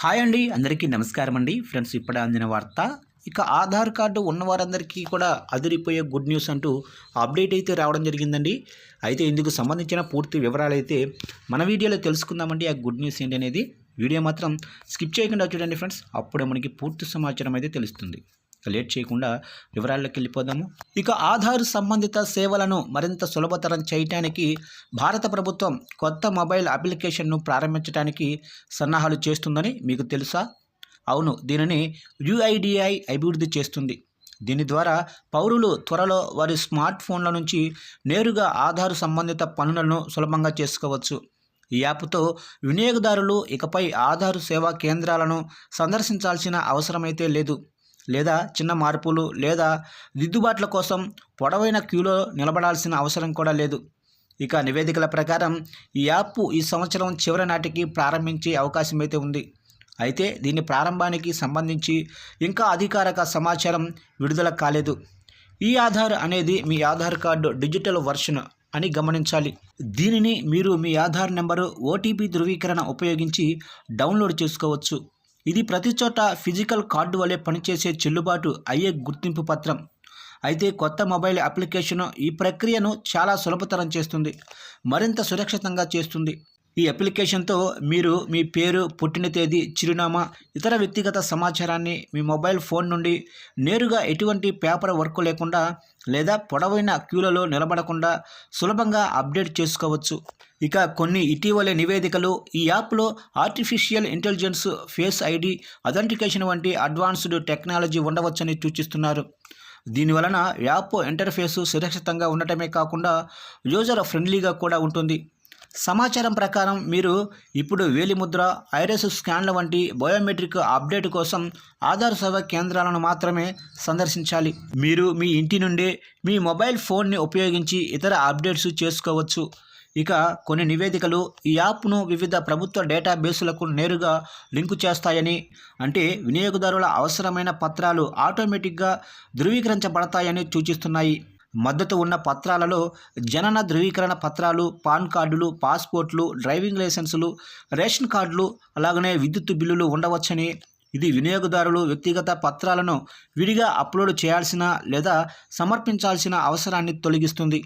Hi అండి అందరికీ నమస్కారం అండి ఫ్రెండ్స్ ఇప్పుడే అందిన వార్త. ఇక ఆధార్ కార్డు ఉన్నవారందరికీ కూడా అదిరిపోయే గుడ్ న్యూస్ అంటూ అప్డేట్ అయితే రావడం జరిగిందండి. అయితే ఇందుకు సంబంధించిన పూర్తి వివరాలు అయితే మన వీడియోలో తెలుసుకుందామండి. ఆ గుడ్ న్యూస్ ఏంటి అనేది వీడియో మాత్రం స్కిప్ చేయకుండా చూడండి ఫ్రెండ్స్. అప్పుడే మనకి పూర్తి సమాచారం అయితే తెలుస్తుంది. లేట్ చేయకుండా వివరాల్లోకి వెళ్ళిపోదాము. ఇక ఆధార్ సంబంధిత సేవలను మరింత సులభతరం చేయటానికి భారత ప్రభుత్వం కొత్త మొబైల్ అప్లికేషన్ను ప్రారంభించడానికి సన్నాహాలు చేస్తుందని మీకు తెలుసా? అవును దీనిని యుఐడిఐ అభివృద్ధి చేస్తుంది. దీని ద్వారా పౌరులు త్వరలో వారి స్మార్ట్ ఫోన్ల నుంచి నేరుగా ఆధార్ సంబంధిత పనులను సులభంగా చేసుకోవచ్చు. ఈ యాప్తో వినియోగదారులు ఇకపై ఆధార్ సేవా కేంద్రాలను సందర్శించాల్సిన అవసరమైతే లేదు. లేదా చిన్న మార్పులు లేదా దిద్దుబాట్ల కోసం పొడవైన క్యూలో నిలబడాల్సిన అవసరం కూడా లేదు. ఇక నివేదికల ప్రకారం ఈ యాప్ ఈ సంవత్సరం చివరి నాటికి ప్రారంభించే అవకాశం అయితే ఉంది. అయితే దీని ప్రారంభానికి సంబంధించి ఇంకా అధికారిక సమాచారం విడుదల కాలేదు. ఈ ఆధార్ అనేది మీ ఆధార్ కార్డు డిజిటల్ వర్షన్ అని గమనించాలి. దీనిని మీరు మీ ఆధార్ నెంబరు ఓటీపీ ధృవీకరణ ఉపయోగించి డౌన్లోడ్ చేసుకోవచ్చు. ఇది ప్రతి చోట ఫిజికల్ కార్డు వలె పనిచేసే చెల్లుబాటు అయ్యే గుర్తింపు పత్రం. అయితే కొత్త మొబైల్ అప్లికేషన్ ఈ ప్రక్రియను చాలా సులభతరం చేస్తుంది. మరింత సురక్షితంగా చేస్తుంది. ఈ అప్లికేషన్తో మీరు మీ పేరు పుట్టిన తేదీ చిరునామా ఇతర వ్యక్తిగత సమాచారాన్ని మీ మొబైల్ ఫోన్ నుండి నేరుగా ఎటువంటి పేపర్ వర్క్ లేకుండా లేదా పొడవైన క్యూలలో నిలబడకుండా సులభంగా అప్డేట్ చేసుకోవచ్చు. ఇక కొన్ని ఇటీవలే నివేదికలు ఈ యాప్లో artificial intelligence face ID authentication వంటి అడ్వాన్స్డ్ టెక్నాలజీ ఉండవచ్చని సూచిస్తున్నారు. దీనివలన యాప్ ఇంటర్ఫేసు సురక్షితంగా ఉండటమే కాకుండా యూజర్ ఫ్రెండ్లీగా కూడా ఉంటుంది. సమాచారం ప్రకారం మీరు ఇప్పుడు వేలిముద్ర ఐరస్ స్కాన్ల వంటి బయోమెట్రిక్ అప్డేట్ కోసం ఆధార్ సేవ కేంద్రాలను మాత్రమే సందర్శించాలి. మీరు మీ ఇంటి నుండే మీ మొబైల్ ఫోన్ని ఉపయోగించి ఇతర అప్డేట్స్ చేసుకోవచ్చు. ఇక కొన్ని నివేదికలు ఈ యాప్ను వివిధ ప్రభుత్వ డేటాబేసులకు నేరుగా లింకు చేస్తాయని అంటే వినియోగదారుల అవసరమైన పత్రాలు ఆటోమేటిక్గా ధృవీకరించబడతాయని సూచిస్తున్నాయి. మద్దతు ఉన్న పత్రాలలో జనన ధృవీకరణ పత్రాలు పాన్ కార్డులు పాస్పోర్ట్లు డ్రైవింగ్ లైసెన్సులు రేషన్ కార్డులు అలాగనే విద్యుత్ బిల్లులు ఉండవచ్చని ఇది వినియోగదారులు వ్యక్తిగత పత్రాలను విడిగా అప్లోడ్ చేయాల్సిన లేదా సమర్పించాల్సిన అవసరాన్ని తొలగిస్తుంది.